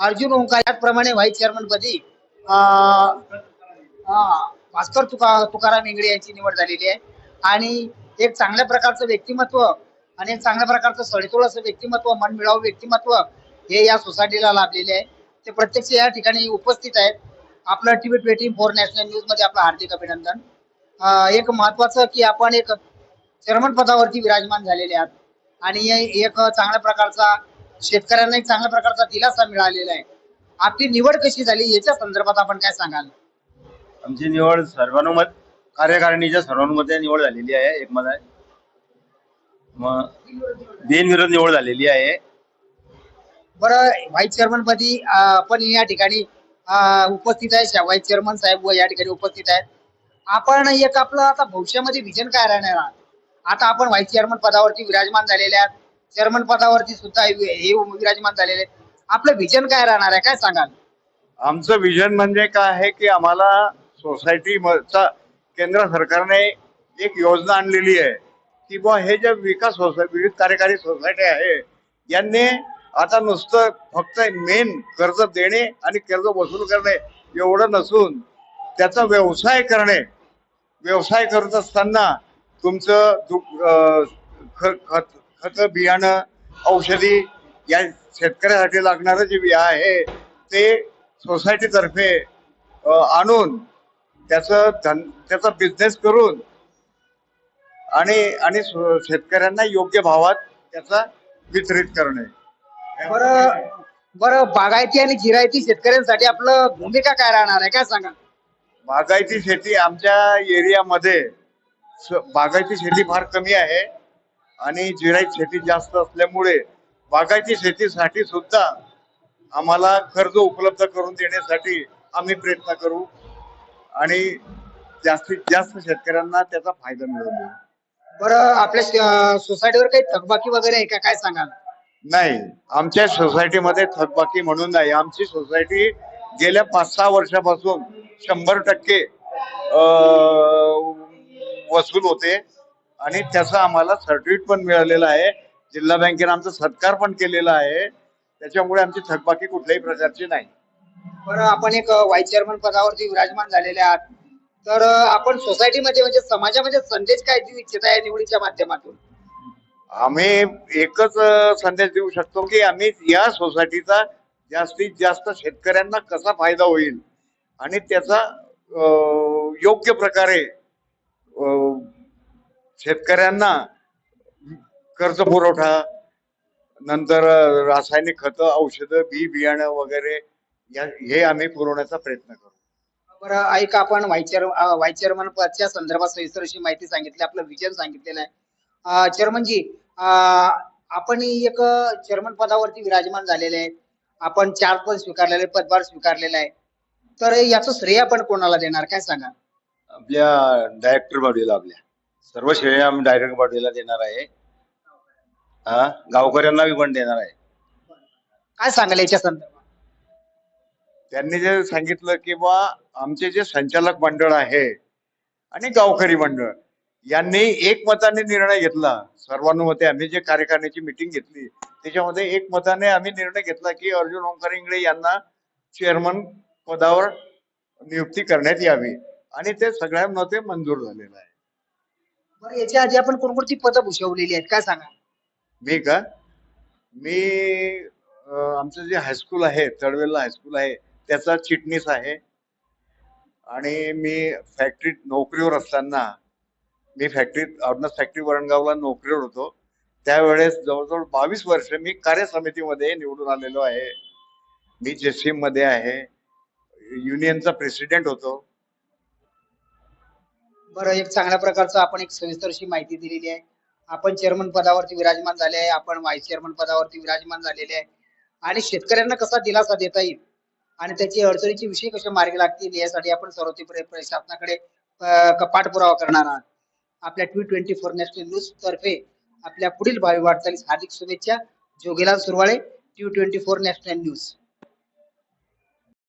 अर्जुन ओंकार याप्रमाणे vice chairman पदी भास्कर तुका तुकाराम इंगडे यांची निवड झालेली आहे. आणि एक चांगल्या प्रकारचं व्यक्तिमत्व आणि एक चांगल्या प्रकारचं सडेतोड असं व्यक्तिमत्व मन मिळावं व्यक्तिमत्व हे या सोसायटीला लाभलेले आहे. ते प्रत्यक्ष या ठिकाणी उपस्थित आहेत. आपलं टीव्ही ट्वेंटी फोर नॅशनल न्यूजमध्ये आपलं हार्दिक अभिनंदन. एक महत्वाचं की आपण एक चेअरमन पदावरती विराजमान झालेले आहात. आणि एक चांगल्या प्रकारचा शेतकऱ्यांना एक चांगल्या प्रकारचा दिलासा मिळालेला आहे. आपली निवड कशी झाली याच्या संदर्भात आपण काय सांगाल? आमची निवड सर्वानुमत कार्यकारिणीच्या सर्वानुमते निवड झालेली आहे एकमत आहे. मग बिनविरोध निवड झालेली आहे. बरं व्हाईस चेअरमन पदी पण या ठिकाणी अं, उपस्थित आहे व्हाईस चेअरमन साहेब व या ठिकाणी उपस्थित आहेत. आपण एक आपलं आता भविष्यामध्ये विजन काय राहणार? आता आपण व्हाईस चेअरमन पदावरती विराजमान झालेले आहात. चेअरमन पदावरती सुद्धा हे हे विराजमान झालेले आहेत. आपलं विजन काय राहणार आहे? काय सांगाल? आमचं विजन म्हणजे काय आहे की आम्हाला सोसायटीचा केंद्र सरकारने एक योजना आणलेली आहे. की बुवा हे जे विकास सोसाय विविध कार्यकारी सोसायटी आहे यांनी आता नुसतं फक्त मेन कर्ज देणे आणि कर्ज वसूल करणे एवढं नसून त्याचा व्यवसाय करणे. व्यवसाय करत असताना तुमचं दु- अं, ख- खत खत बियाणं औषधी या शेतकऱ्यासाठी लागणारं जे बी आहे ते सोसायटीतर्फे आणून त्याचं धन त्याचा बिझनेस करून आणि आणि शेतकऱ्यांना योग्य भावात त्याचा वितरित करणे. बरं बरं बागायती आणि जिरायती शेतकऱ्यांसाठी आपलं भूमिका काय राहणार आहे? काय सांगा बागायती शेती आमच्या एरियामध्ये बागायती शेती फार कमी आहे. आणि जिरायत शेती जास्त असल्यामुळे बागायती शेतीसाठी सुद्धा आम्हाला कर्ज उपलब्ध करून देण्यासाठी आम्ही प्रयत्न करू. आणि जास्तीत जास्त शेतकऱ्यांना त्याचा फायदा मिळवून देऊ बरं आपल्या सोसायटीवर काही थकबाकी वगैरे आहे का? काय सांगाल? नाही आमच्या सोसायटीमध्ये थकबाकी म्हणून नाही. आमची सोसायटी गेल्या पाच सहा वर्षापासून शंभर टक्के वसूल होते. आणि त्याचा आम्हाला सर्टिफिकेट पण मिळालेलं आहे. जिल्हा बँकेने आमचा सत्कार पण केलेला आहे. त्याच्यामुळे आमची थकबाकी कुठल्याही प्रकारची नाही. बरं आपण एक व्हाईस चेअरमन पदावरती विराजमान झालेले आहात. तर आपण सोसायटीमध्ये म्हणजे समाजामध्ये संदेश काय देऊ इच्छिता या निवडीच्या माध्यमातून? आम्ही एकच संदेश देऊ शकतो की आम्ही या सोसायटीचा जास्तीत जास्त शेतकऱ्यांना कसा फायदा होईल आणि त्याचा योग्य प्रकारे शेतकऱ्यांना कर्ज पुरवठा नंतर रासायनिक खतं औषधं बी बियाणं वगैरे या हे आम्ही पुरवण्याचा प्रयत्न करू. बरं ऐक आपण व्हाईस चेअर व्हाईस चेअरमन पदच्या संदर्भात सविस्तर अशी माहिती सांगितली आपलं विजन सांगितलेलं आहे. चेअरमनजी आपण एक चेअरमन पदावरती विराजमान झालेले आहे. आपण चार पद स्वीकारलेले पदभार स्वीकारलेला आहे. तर याचं श्रेय आपण कोणाला देणार? काय सांगा आपल्या डायरेक्टर बॉडीला आपल्या. सर्व श्रेय आम्ही डायरेक्टर बॉडीला देणार आहे. हा? गावकऱ्यांना बी पण देणार आहे. काय सांगाल याच्या संदर्भात? त्यांनी जे सांगितलं की बा आमचे जे संचालक मंडळ आहे आणि गावकरी मंडळ यांनी एकमताने निर्णय घेतला. सर्वानुमते आम्ही जे कार्यकारिणीची मिटिंग घेतली त्याच्यामध्ये एकमताने आम्ही निर्णय घेतला की अर्जुन ओंकार इंगळे यांना चेअरमन पदावर नियुक्ती करण्यात यावी. आणि ते सगळ्यांमध्ये मंजूर झालेलं आहे. बरं याच्या आधी आपण कोणकोणती पदं भूषवलेली आहेत? काय सांगा मी का? मी अं, आमचं जे हायस्कूल आहे तळवेला हायस्कूल आहे त्याचा चिटणीस आहे. आणि मी फॅक्टरीत नोकरीवर असताना मी फॅक्टरीत ऑर्डनस फॅक्टरी वरणगावला नोकरीवर होतो. त्यावेळेस जवळजवळ बावीस वर्ष मी कार्यसमितीमध्ये निवडून आलेलो आहे. मी जेसीएममध्ये आहे. युनियनचा प्रेसिडेंट होतो. बरं एक चांगल्या प्रकारचं आपण एक सविस्तरशी माहिती दिलेली आहे. आपण चेअरमन पदावरती विराजमान झाले आहे आपण व्हाईस चेअरमन पदावरती विराजमान झालेले आहे. आणि शेतकऱ्यांना कसा दिलासा देता येईल? आणि त्याची अडचणीचे विषय कसे मार्गी लागतील यासाठी आपण सर्वोच्च प्रशासनाकडे पाठपुरावा करणार आहात. आपल्या T twenty four national news तर्फे आपल्या पुढील भावी वाटचालीस हार्दिक शुभेच्छा. Jogelal Surwale T twenty four national news